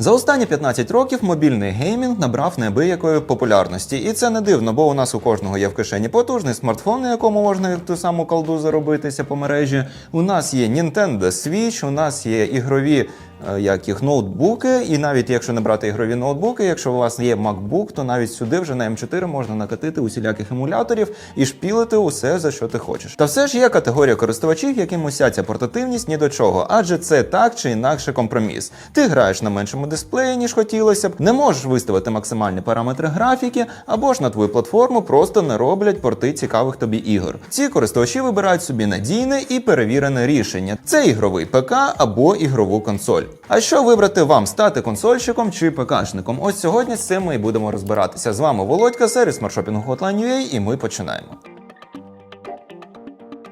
За останні 15 років мобільний геймінг набрав неабиякої популярності, і це не дивно, бо у нас у кожного є в кишені потужний смартфон, на якому можна ту саму колду заробитися по мережі. У нас є Nintendo Switch, у нас є ігрові. Е, Як їх ноутбуки, і навіть якщо не брати ігрові ноутбуки, якщо у вас є MacBook, то навіть сюди вже на М4 можна накатити усіляких емуляторів і шпілити усе за що ти хочеш. Та все ж є категорія користувачів, яким уся ця портативність ні до чого, адже це так чи інакше компроміс. Ти граєш на меншому дисплеї, ніж хотілося б, не можеш виставити максимальні параметри графіки, або ж на твою платформу просто не роблять порти цікавих тобі ігор. Ці користувачі вибирають собі надійне і перевірене рішення: це ігровий ПК або ігрову консоль. А що вибрати вам стати консольщиком чи ПКшником? Ось сьогодні з цим ми і будемо розбиратися. З вами Володька, сервіс маршопінгу Hotline.ua, і ми починаємо.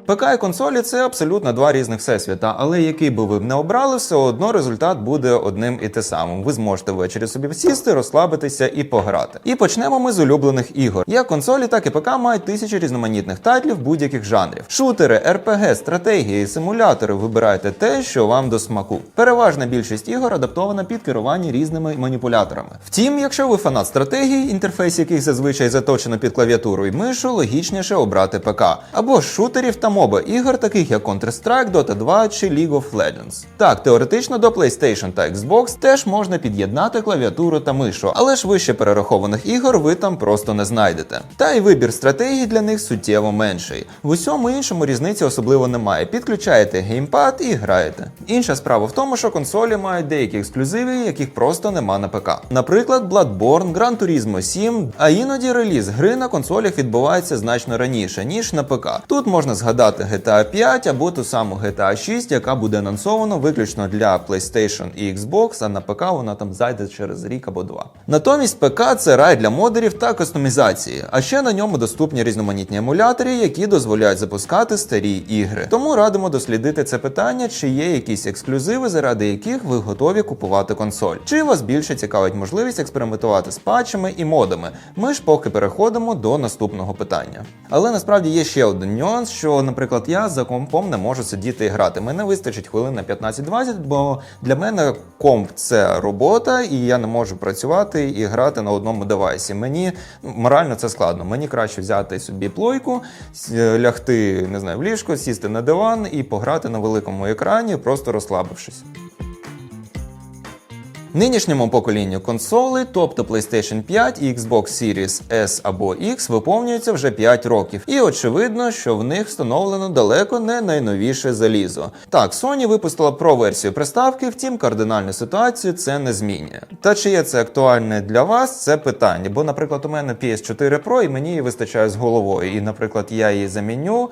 ПК і консолі це абсолютно два різних всесвіта, але який би ви не обрали, все одно результат буде одним і те самим. Ви зможете ввечері собі сісти, розслабитися і пограти. І почнемо ми з улюблених ігор. Як консолі, так і ПК мають тисячі різноманітних тайтлів будь-яких жанрів. Шутери, РПГ, стратегії, симулятори. Вибирайте те, що вам до смаку. Переважна більшість ігор адаптована під керування різними маніпуляторами. Втім, якщо ви фанат стратегії, інтерфейс яких зазвичай заточено під клавіатуру і мишу, логічніше обрати ПК або шутерів та моба ігор, таких як Counter-Strike, Dota 2 чи League of Legends. Так, теоретично до PlayStation та Xbox теж можна під'єднати клавіатуру та мишу, але ж вище перерахованих ігор ви там просто не знайдете. Та й вибір стратегій для них суттєво менший. В усьому іншому різниці особливо немає. Підключаєте геймпад і граєте. Інша справа в тому, що консолі мають деякі ексклюзиви, яких просто нема на ПК. Наприклад, Bloodborne, Gran Turismo 7, а іноді реліз гри на консолях відбувається значно раніше, ніж на ПК. Тут можна згадати GTA 5 або ту саму GTA 6, яка буде анонсовано виключно для PlayStation і Xbox, а на ПК вона там зайде через рік або два. Натомість ПК це рай для модерів та кастомізації, а ще на ньому доступні різноманітні емулятори, які дозволяють запускати старі ігри. Тому радимо дослідити це питання, чи є якісь ексклюзиви, заради яких ви готові купувати консоль. Чи вас більше цікавить можливість експериментувати з патчами і модами? Ми ж поки переходимо до наступного питання. Але насправді є ще один нюанс, що, наприклад, я за компом не можу сидіти і грати. Мене вистачить хвилин на 15-20, бо для мене комп це робота, і я не можу працювати і грати на одному девайсі. Мені ну, морально це складно. Мені краще взяти собі плойку, лягти не знаю, в ліжко, сісти на диван і пограти на великому екрані, просто розслабившись. Нинішньому поколінню консолей, тобто PlayStation 5 і Xbox Series S або X, виповнюється вже 5 років, і очевидно, що в них встановлено далеко не найновіше залізо. Так, Sony випустила про версію приставки, втім кардинальну ситуацію це не змінює. Та чи є це актуальне для вас? Це питання. Бо, наприклад, у мене PS4 Pro і мені її вистачає з головою. І, наприклад, я її заміню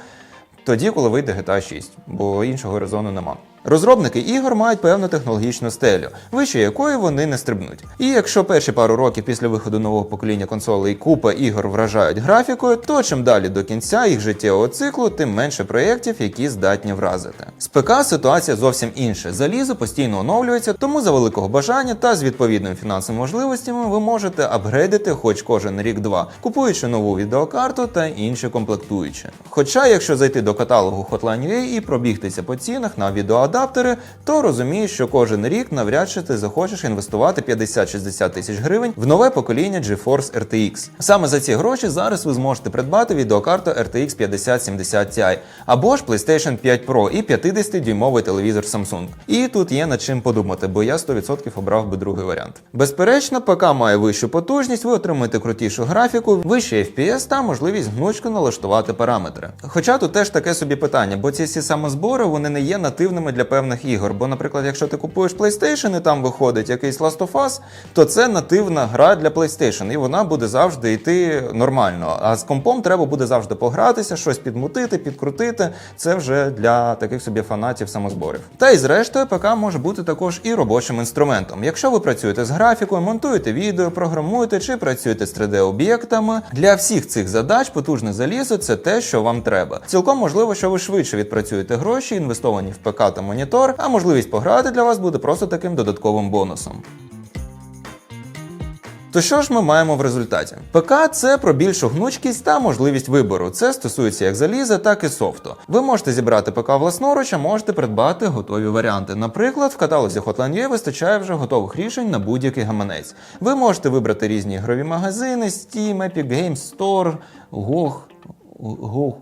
тоді, коли вийде GTA 6, бо іншого резону нема. Розробники ігор мають певну технологічну стелю, вище якої вони не стрибнуть. І якщо перші пару років після виходу нового покоління консолей купа ігор вражають графікою, то чим далі до кінця їх життєвого циклу, тим менше проєктів, які здатні вразити. З ПК ситуація зовсім інша. Залізо постійно оновлюється, тому за великого бажання та з відповідними фінансовими можливостями ви можете апгрейдити хоч кожен рік-два, купуючи нову відеокарту та інші комплектуючі. Хоча, якщо зайти до каталогу Hotline.ua і пробігтися по цінах на відеоадаптери, то розумієш, що кожен рік навряд чи ти захочеш інвестувати 50-60 тисяч гривень в нове покоління GeForce RTX. Саме за ці гроші зараз ви зможете придбати відеокарту RTX 5070 Ti або ж PlayStation 5 Pro і 50-дюймовий телевізор Samsung. І тут є над чим подумати, бо я 100% обрав би другий варіант. Безперечно, ПК має вищу потужність, ви отримуєте крутішу графіку, вищий FPS та можливість гнучко налаштувати параметри. Хоча тут теж таке собі питання, бо ці всі самозбори вони не є нативними для певних ігор. Бо, наприклад, якщо ти купуєш PlayStation і там виходить якийсь Last of Us, то це нативна гра для PlayStation, і вона буде завжди йти нормально. А з компом треба буде завжди погратися, щось підмутити, підкрутити. Це вже для таких собі фанатів самозборів. Та й зрештою, ПК може бути також і робочим інструментом. Якщо ви працюєте з графікою, монтуєте відео, програмуєте чи працюєте з 3D-об'єктами, для всіх цих задач потужне залізо це те, що вам треба. Цілком можливо, що ви швидше відпрацюєте гроші, інвестовані в ПК та монітор, а можливість пограти для вас буде просто таким додатковим бонусом. То що ж ми маємо в результаті? ПК це про більшу гнучкість та можливість вибору. Це стосується як заліза, так і софту. Ви можете зібрати ПК власноруч, а можете придбати готові варіанти. Наприклад, в каталозі Hotline UA вистачає вже готових рішень на будь-який гаманець. Ви можете вибрати різні ігрові магазини, Steam, Epic Games Store, GOG, GOG,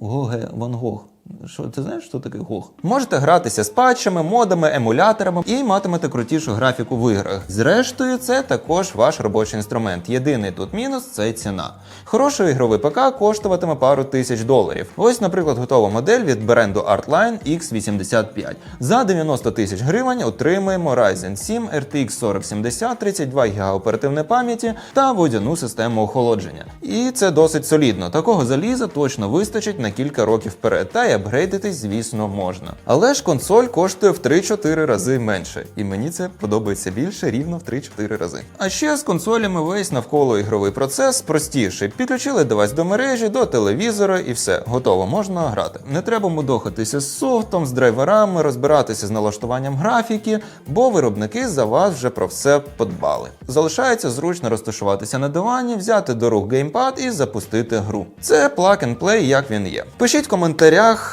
GOG, Van Gogh. Що ти знаєш, що таке GOG? Можете гратися з патчами, модами, емуляторами і матимете крутішу графіку в іграх. Зрештою, це також ваш робочий інструмент. Єдиний тут мінус це ціна. Хороший ігровий ПК коштуватиме пару тисяч доларів. Ось, наприклад, готова модель від бренду Artline X85. За 90 тисяч гривень отримаємо Ryzen 7 RTX 4070, 32 ГБ оперативної пам'яті та водяну систему охолодження. І це досить солідно. Такого заліза точно вистачить на кілька років вперед. Та й апгрейдитись, звісно, можна. Але ж консоль коштує в 3-4 рази менше, і мені це подобається більше рівно в 3-4 рази. А ще з консолями весь навколо ігровий процес простіший. Підключили девайс до мережі, до телевізора і все, готово, можна грати. Не треба мудохатися з софтом, з драйверами, розбиратися з налаштуванням графіки, бо виробники за вас вже про все подбали. Залишається зручно розташуватися на дивані, взяти до рук геймпад і запустити гру. Це plug and play, як він є. Пишіть в коментарях.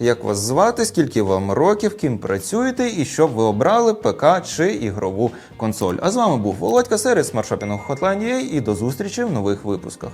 Як вас звати, скільки вам років, ким працюєте? І щоб ви обрали? ПК чи ігрову консоль. А з вами був Володька, сервіс смартшопінгу Hotline.ua і до зустрічі в нових випусках.